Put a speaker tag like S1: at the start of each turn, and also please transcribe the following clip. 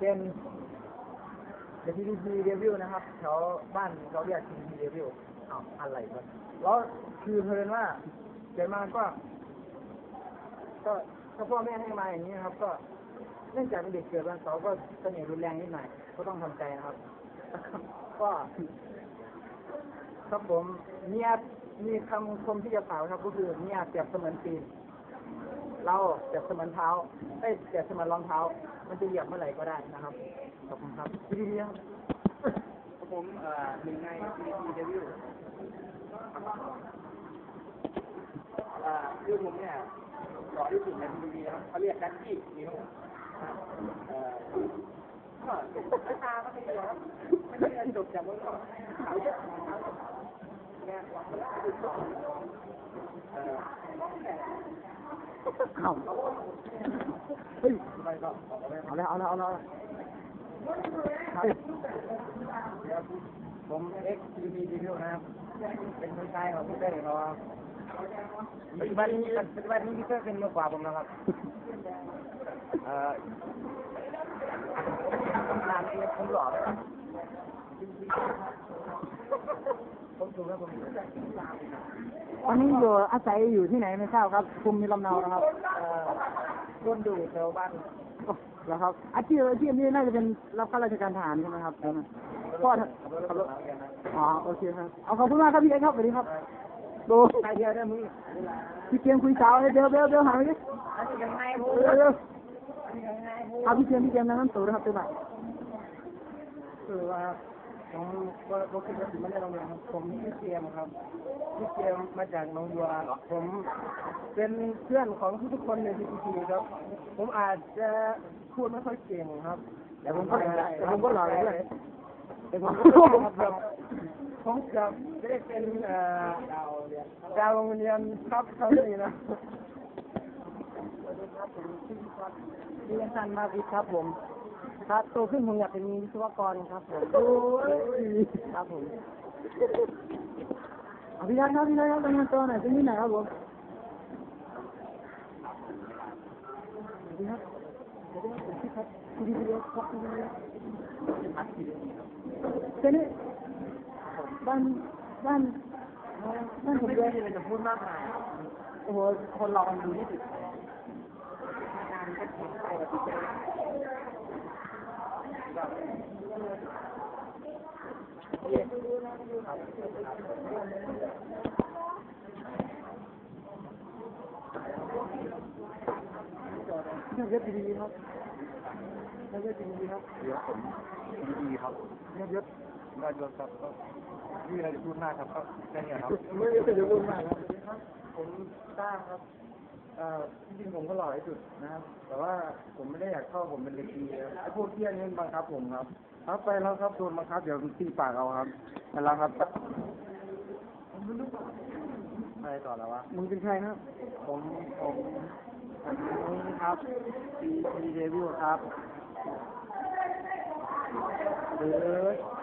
S1: เป็นเดทีพีเดวิลนะครับแถวบ้านเขาเรียกทีพีเดวิลอ้าวอะไรครับแล้วคือเพลินว่าเกิดมาก็ก็ถ้าพ่อแม่ให้มาอย่างนี้นะครับ ก็เนื่องจากเป็นเด็กเกิดวันเสาร์ก็เสน่ห์รุนแรงนิดหน่อยก็ต้องทำใจนะครับ ก็ครับผมเนี่ยมีคำคมที่จะกล่าวครับ ก็คือเนี่ยเปรียบเสมือนปีน เราเปรียบเสมือนเท้าเอ้ยเปรียบเสมือนรองเท้า มันจะเหยียบเมื่อไหร่ก็ได้นะครับ ขอบคุณครับดีดีครับผมเอ่อหนึ่งในทีทีเดวิลเอ่อคือผมเนี่ยหล่อที่สุดในทีวีนะครับเขาเรียกกันจี้นี่ครับผมเอ่อก็ไม่ตาก็ไม่เดียวครับไม่ได้จบจากบนก็ขาเยอะขาวเยอะเนี่ย
S2: เอาเฮ้ยเอาแล้วเอาแล้วเอาแล้ว
S1: ผมเอ็กซ์ทีวีดีวิวนะครับ เป็นมือชายของพี่เต้เราครับปัจจุบันนี้ปัจจุบันนี้พี่เต้เป็นมือกว่าผมนะครับเอ่อร้านนี้ผมหล่อไหมครับ
S2: ตอนนี้อยู่อาศัยอยู่ที่ไหนไม่ทราบครับภูมิลำเนานะครับ
S1: เอ่อร่นดูแถวบ้าน
S2: แล้วครับ อาชีพอาชีพนี้น่าจะเป็นรับข้าราชการทหารใช่ไหมครับพ่อ
S1: ขับรถขับรถเหมือนกันนะ
S2: อ๋อโอเคครับเอาขอบคุณมากครับพี่เอกครับสวัสดีครับดู
S1: ใครเดียวได้มึง
S2: พี่เกียงคุยสาวเลยเดี๋ยวเดี๋ยวเดี๋ยวหาไปดิ
S1: อันนี้ยังไงพู
S2: เดี๋ยวเดี๋ยว
S1: อันนี้ยังไงพู
S2: เอาพี่เกียงพี่เกียงนั่งตัวนะครับตัวไหน
S1: คือว่าผมก็ก็คิดว่าถึงไม่ได้โรงเรียนครับผมชื่อเกมครับชื่อเกมมาจากหนองบัวผมเป็นเพื่อนของทุกๆคนในทีทีครับ ผมอาจจะพูดไม่ค่อยเก่งครับ
S2: แต่ผมก็แต่ผมก็หล่อเลยด้วย
S1: แต่ผมก็ครับผมจะได้เป็นเอ่อดาวโรงเรียนครับเท่านี้นะเรียนสันมาวิทย์ครับผม ครับโตขึ้นผมอยากเป็นวิศวกรครับผม
S2: โอ้ย
S1: ครับผม
S2: เอาพี่ทัศน์ครับพี่ทัศน์ครับรายงานตัวหน่อยเป็นที่ไหนครับผมพี่ทัศน์เดี๋ยวเดี๋ยวผมพี่ทัศน์คุณดีเดียวครับคุณดีเดียวเจนี่บ้านบ้านบ้านผม
S1: ไม่
S2: เล
S1: ได้
S2: ย
S1: ที่เราจะพูดมากมาย
S2: โอ้โหคนเรามันดูนี่สิ เยอะดีครับเยอะดีครับ
S1: เดี๋ยวผมดีครับ
S2: เยอะเยอะ
S1: ได้ยศครับก็ที่เราจะพูดมากครับก็แค่นี้ครับ
S2: ไม่ได้เป็นรุ่นมากครับ
S1: ผมต้าครับ จริงๆผมก็หล่อที่สุดนะครับ แต่ว่าผมไม่ได้อยากเข้าผมเป็นเด็กดีครับไอ้พวกเที่ยนี่มันบังคับผมครับครับไปแล้วครับโดนบังคับเดี๋ยวตีปากเอาครับไปแล้วครับอะไรต่อแล้ววะ
S2: มึงเป็นใครครับ
S1: ผมผมผมนี่ครับดีดีเดวิลครับหรือ